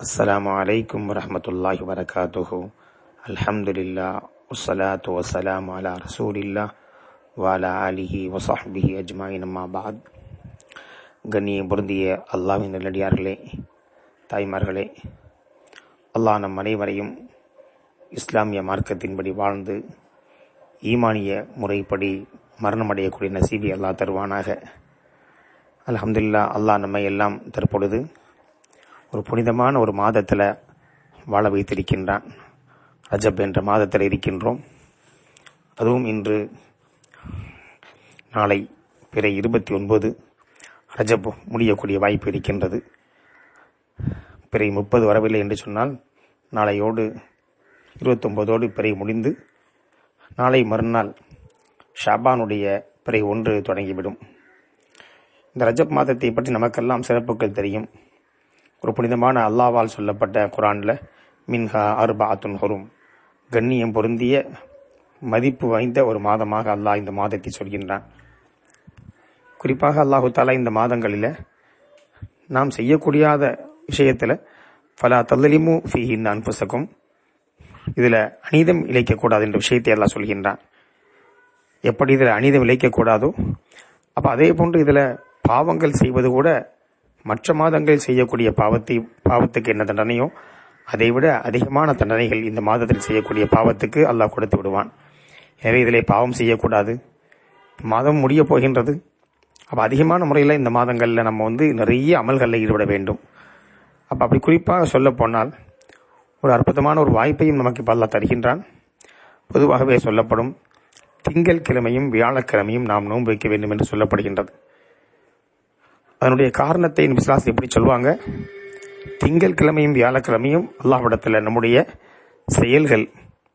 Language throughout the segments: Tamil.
السلام عليكم ورحمة الله وبركاته الحمد لله والصلاة والسلام على رسول الله وعلى آله وصحبه أجمعين ما بعد கண்ணிய பொருந்திய அல்லாவின் நல்லடியார்களே தாய்மார்களே அல்லாஹ் நம் அனைவரையும் இஸ்லாமிய மார்க்கத்தின்படி வாழ்ந்து ஈமானிய முறைப்படி மரணமடையக்கூடிய நசீபி அல்லாஹ் தருவானாக அல்ஹம்துலில்லா அல்லாஹ் நம்மை எல்லாம் தற்பொழுது ஒரு புனிதமான ஒரு மாதத்தில் வாழ வைத்திருக்கின்றான். ரஜப் என்ற மாதத்தில் இருக்கின்றோம். அதுவும் இன்று நாளை பிற இருபத்தி ஒன்பது ரஜப் முடியக்கூடிய வாய்ப்பு இருக்கின்றது. பிறை முப்பது வரவில்லை என்று சொன்னால் நாளையோடு இருபத்தொம்போதோடு பிறை முடிந்து நாளை மறுநாள் ஷாபானுடைய பிறை ஒன்று தொடங்கிவிடும். இந்த ரஜப் மாதத்தை பற்றி நமக்கெல்லாம் சிறப்புகள் தெரியும். ஒரு புனிதமான அல்லாவால் சொல்லப்பட்ட குரானில் மின்ஹா அர்பாத்துன் ஹொரும். கண்ணியம் பொருந்திய மதிப்பு வாய்ந்த ஒரு மாதமாக அல்லாஹ் இந்த மாதத்தை சொல்கின்றான். குறிப்பாக அல்லாஹு தாலா இந்த மாதங்களில் நாம் செய்யக்கூடியாத விஷயத்தில் ஃபலா தல்லலிமு நான் அன்புசக்கும் இதில் அநீதம் இழைக்கக்கூடாது என்ற விஷயத்தை எல்லாம் சொல்கின்றான். எப்படி இதில் அநீதம் இழைக்கக்கூடாதோ அப்போ அதே போன்று இதில் பாவங்கள் செய்வது கூட மற்ற மாதங்களில் செய்யக்கூடிய பாவத்தை பாவத்துக்கு என்ன தண்டனையோ அதை விட அதிகமான தண்டனைகள் இந்த மாதத்தில் செய்யக்கூடிய பாவத்துக்கு அல்லாஹ் கொடுத்து விடுவான். எனவே இதிலே பாவம் செய்யக்கூடாது. மாதம் முடிய போகின்றது. அப்போ அதிகமான முறையில் இந்த மாதங்களில் நம்ம வந்து நிறைய அமல்களில் ஈடுபட வேண்டும். அப்போ அப்படி குறிப்பாக சொல்ல போனால் ஒரு அற்புதமான ஒரு வாய்ப்பையும் நமக்கு இப்போ அல்லாஹ் தருகின்றான். பொதுவாகவே சொல்லப்படும் திங்கள் கிழமையும் வியாழக்கிழமையும் நாம் நோன்பு வைக்க வேண்டும் என்று சொல்லப்படுகின்றது. அதனுடைய காரணத்தை விசுவாசி எப்படி சொல்லுவாங்க திங்கள் கிழமையும் வியாழக்கிழமையும் அல்லாஹ்விடத்தில் நம்முடைய செயல்கள்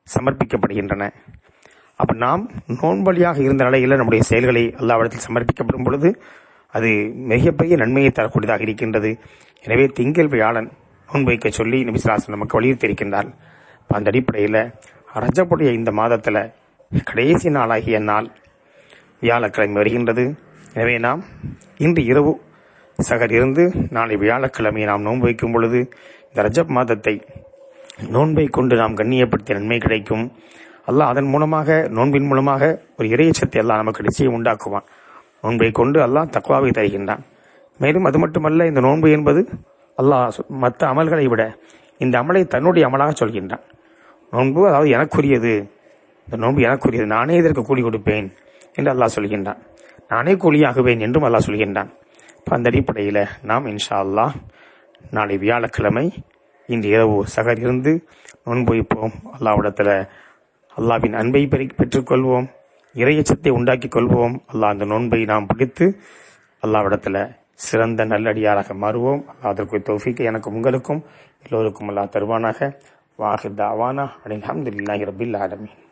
சமர்ப்பிக்கப்படுகின்றன. அப்போ நாம் நோன்பலியாக இருந்த நிலையில் நம்முடைய செயல்களை அல்லாவிடத்தில் சமர்ப்பிக்கப்படும் பொழுது அது மிகப்பெரிய நன்மையை தரக்கூடியதாக இருக்கின்றது. எனவே திங்கள் வியாழன் நோன்பு வைக்க சொல்லி நபிசுலாசன் நமக்கு வலியுறுத்தியிருக்கின்றார். அப்ப அந்த அடிப்படையில் ரஜப்புடைய இந்த மாதத்தில் கடைசி நாளாகிய நாள் வியாழக்கிழமை வருகின்றது. எனவே நாம் இன்று இரவு சகர் இருந்து நாளை வியாழக்கிழமை நாம் நோன்பு வைக்கும் பொழுது இந்த ரஜப் மாதத்தை நோன்பை கொண்டு நாம் கண்ணியப்படுத்திய நன்மை கிடைக்கும். அல்லாஹ் அதன் மூலமாக நோன்பின் மூலமாக ஒரு இறையச்சத்தை எல்லாம் நமக்கு நிச்சயம் உண்டாக்குவான். நோன்பை கொண்டு அல்லாஹ் தக்குவாவை தருகின்றான். மேலும் அது மட்டுமல்ல இந்த நோன்பு என்பது அல்லாஹ் மற்ற அமல்களை விட இந்த அமலை தன்னுடைய அமலாக சொல்கின்றான். நோன்பு அதாவது எனக்குரியது இந்த நோன்பு எனக்குரியது நானே இதற்கு கூலி கொடுப்பேன் என்று அல்லாஹ் சொல்கின்றான். நானே கூலியாகுவேன் என்றும் அல்லாஹ் சொல்கின்றான். அப்ப அந்த அடிப்படையில் நாம் இன்ஷா அல்லாஹ் நாளை வியாழக்கிழமை இன்று இரவு சகர் இருந்து நோன்பு வைப்போம். அல்லாவிடத்தில் அல்லாவின் அன்பை பெறி- பெற்றுக்கொள்வோம். இறையச்சத்தை உண்டாக்கிக் கொள்வோம். அல்லாஹ் அந்த நோன்பை நாம் பிடித்து அல்லாவிடத்தில் சிறந்த நல்லடியாராக மாறுவோம். அல்லாஹ் அதற்கு தௌஃபீக்கு எனக்கும் உங்களுக்கும் எல்லோருக்கும் அல்லாஹ் தருவானாக. வாஹித் தாவானா அனில் அஹமதுல்லாஹி ரபில் ஆலமீன்.